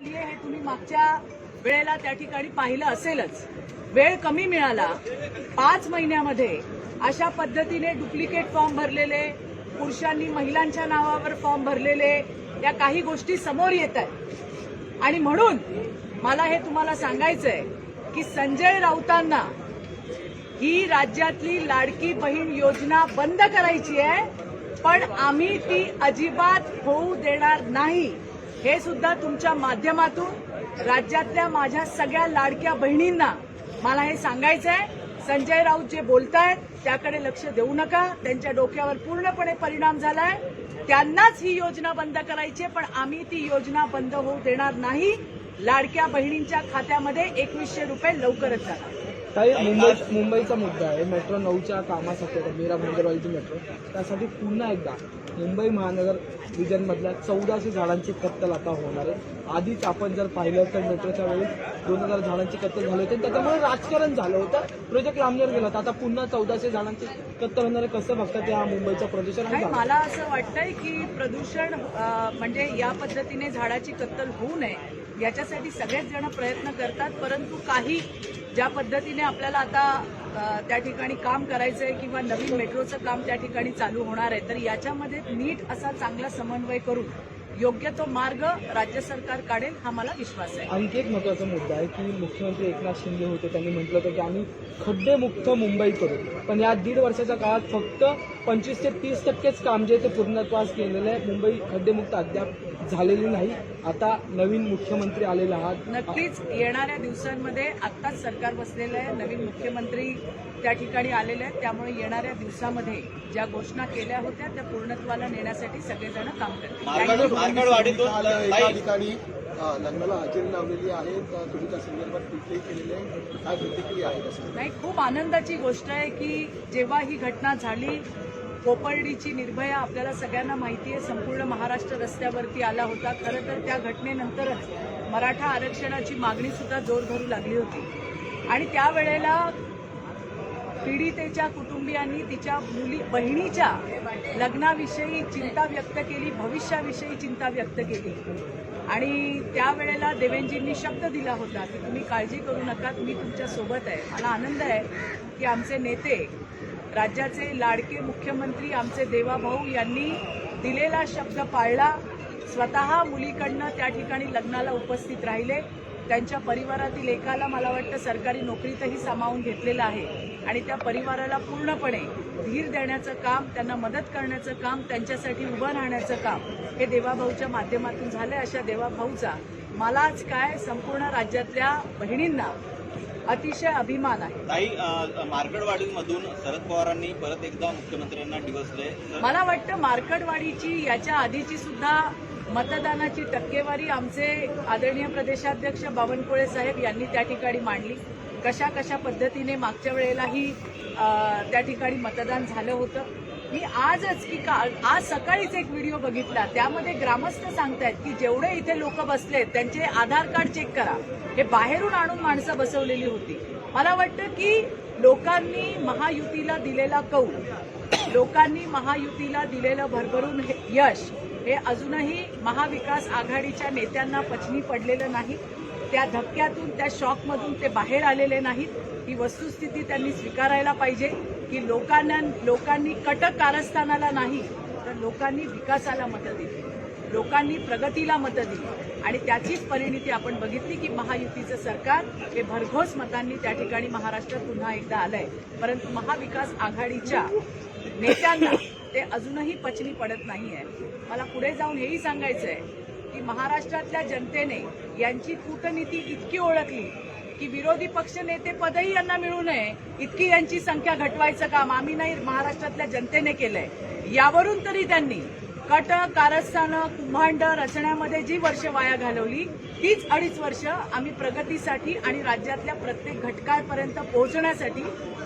आली आहे हे तुम्ही मागच्या वेळेला त्या ठिकाणी पाहिलं असेलच. वेळ कमी मिळाला. पाच महिन्यामध्ये अशा पद्धतीने डुप्लिकेट फॉर्म भरलेले पुरुषांनी महिलांच्या नावावर फॉर्म भरलेले या काही गोष्टी समोर येत आहेत. आणि म्हणून मला हे तुम्हाला सांगायचंय की संजय राऊतांना ही राज्यातली लाडकी बहीण योजना बंद करायची आहे पण आम्ही ती अजिबात होऊ देणार नाही. हे सुद्धा तुमच्या माध्यमातून राज्यातल्या माझ्या सगळ्या लाडक्या बहिणींना मला हे सांगायचं आहे संजय राऊत जे बोलतायत त्याकडे लक्ष देऊ नका. त्यांच्या डोक्यावर पूर्णपणे परिणाम झालाय. त्यांनाच ही योजना बंद करायची आहे पण आम्ही ती योजना बंद होऊ देणार नाही. लाडक्या बहिणींच्या खात्यामध्ये एकवीसशे रुपये लवकरच जाणार काही मुंबई मुंबईचा मुद्दा आहे. मेट्रो नऊच्या कामासाठी मीरा मेट्रो. त्यासाठी पुन्हा एकदा मुंबई महानगर रिजनमधल्या चौदाशे झाडांची कत्तल आता होणार आहे. आधीच आपण जर पाहिलं तर मेट्रोच्या वेळी दोन हजार झाडांची कत्तल झाली होती त्याच्यामुळे राजकारण झालं होतं. प्रोजेक्ट लांबण्यावर गेला होता. आता पुन्हा चौदाशे झाडांची कत्तल होणार आहे. कसं बघतात या मुंबईचं प्रदूषण? मला असं वाटतंय की प्रदूषण म्हणजे या पद्धतीने झाडाची कत्तल होऊ नये याच्यासाठी सगळेच जण प्रयत्न करतात परंतु काही ज्या पद्धतीने आपल्याला आता त्या ठिकाणी काम करायचंय किंवा नवीन मेट्रोचं काम त्या ठिकाणी चालू होणार आहे तर याच्यामध्ये नीट असा चांगला समन्वय करून योग्य तो मार्ग राज्य सरकार काढेल हा मला विश्वास आहे. आणखी एक महत्त्वाचा मुद्दा आहे की मुख्यमंत्री एकनाथ शिंदे होते त्यांनी म्हटलं होतं की आम्ही खड्डेमुक्त मुंबई करू. पण या दीड वर्षाच्या काळात फक्त पंचवीस ते तीस टक्केच काम जे ते पूर्णत्वास केलेलं आहे. मुंबई खड्डेमुक्त अद्याप झालेली नाही. आता नवीन मुख्यमंत्री आलेले आहात. नक्कीच येणाऱ्या दिवसांमध्ये आत्ताच सरकार बसलेलं आहे. नवीन मुख्यमंत्री त्या ठिकाणी आलेले आहेत. त्यामुळे येणाऱ्या दिवसामध्ये ज्या घोषणा केल्या होत्या त्या पूर्णत्वाला नेण्यासाठी सगळेजण काम काल एका ठिकाणी लग्नाला हजेरी लावलेली आहे. तुम्ही त्या संदर्भात केलेले काय प्रतिक्रिया आहे नाही खूप आनंदाची गोष्ट आहे की जेव्हा ही घटना झाली कोपर्डीची निर्भया आपल्याला सगळ्यांना माहिती आहे. संपूर्ण महाराष्ट्र रस्त्यावरती आला होता. खरं तर त्या घटनेनंतरच मराठा आरक्षणाची मागणी सुद्धा जोर धरू लागली होती. आणि त्यावेळेला पीडितेच्या कुटुंबियांनी तिच्या मुली बहिणीच्या लग्नाविषयी चिंता व्यक्त केली भविष्याविषयी चिंता व्यक्त केली. आणि त्यावेळेला देवेंजींनी शब्द दिला होता की तुम्ही काळजी करू नका मी तुमच्यासोबत आहे. मला आनंद आहे की आमचे नेते राज्याचे लाडके मुख्यमंत्री आमचे देवाभाऊ यांनी दिलेला शब्द पाळला. स्वतः मुलीकडनं त्या ठिकाणी लग्नाला उपस्थित राहिले. त्यांच्या परिवारातील एकाला मला वाटतं सरकारी नोकरीतही सामावून घेतलेलं आहे. आणि त्या परिवाराला पूर्णपणे धीर देण्याचं काम त्यांना मदत करण्याचं काम त्यांच्यासाठी उभं राहण्याचं काम हे देवाभाऊच्या माध्यमातून झालंय. अशा देवाभाऊचा मलाच काय संपूर्ण राज्यातल्या बहिणींना अतिशय अभिमान आहे. ताई अ, मार्केटवाडीमधून शरद पवारांनी परत एकदा मुख्यमंत्र्यांना डिवसले तर मला वाटतं मार्कडवाडीची याच्या आधीची सुद्धा मतदानाची टक्केवारी आमचे आदरणीय प्रदेशाध्यक्ष बावनकुळे साहेब यांनी त्या ठिकाणी मांडली. कशा कशा पद्धतीने मागच्या वेळेलाही त्या ठिकाणी मतदान झालं होतं. मी आजच की का आज सकाळीच एक व्हिडिओ बघितला. त्यामध्ये ग्रामस्थ सांगतायत की जेवढे इथे लोक बसलेत त्यांचे आधार कार्ड चेक करा. हे बाहेरून आणून माणसं बसवलेली होती. मला वाटतं की लोकांनी महायुतीला दिलेला कौल लोकांनी महायुतीला दिलेलं भरभरून हे यश हे अजूनही महाविकास आघाडीच्या नेत्यांना पचनी पडलेलं नाही. त्या धक्क्यातून त्या शॉकमधून ते बाहेर आलेले नाहीत. ही वस्तुस्थिती त्यांनी स्वीकारायला पाहिजे की लोकांना लोकांनी कटक कारस्थानाला नाही तर लोकांनी विकासाला मतं दिली. लोकांनी प्रगतीला मतं दिली. आणि त्याचीच परिणिती आपण बघितली की महायुतीचं सरकार हे भरघोस मतांनी त्या ठिकाणी महाराष्ट्रात पुन्हा एकदा आलंय. परंतु महाविकास आघाडीच्या नेत्यांना ते अजूनही पचनी पडत नाहीये. मला पुढे जाऊन हेही सांगायचं आहे की महाराष्ट्रातल्या जनतेने यांची कूटनीती इतकी ओळखली की विरोधी पक्ष नेते पदही यांना मिळू नये इतकी यांची संख्या घटवायचं काम आम्ही नाही महाराष्ट्रातल्या जनतेने केलंय. यावरून तरी त्यांनी कट कारस्थानं कुंभांड रचण्यामध्ये जी वर्ष वाया घालवली तीच अडीच वर्ष आम्ही प्रगतीसाठी आणि राज्यातल्या प्रत्येक घटकापर्यंत पोहोचण्यासाठी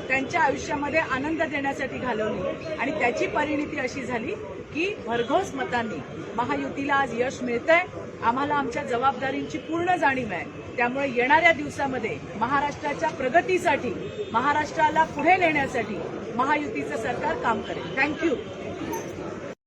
त्यांच्या आयुष्यामध्ये आनंद देण्यासाठी घालवली. आणि त्याची परिणिती अशी झाली की भरघोस मतांनी महायुतीला आज यश मिळतंय आम्हाला आमच्या जबाबदारींची पूर्ण जाणीव आहे. त्यामुळे येणाऱ्या दिवसामध्ये महाराष्ट्राच्या प्रगतीसाठी महाराष्ट्राला पुढे नेण्यासाठी महायुतीचं सरकार काम करेल. थँक्यू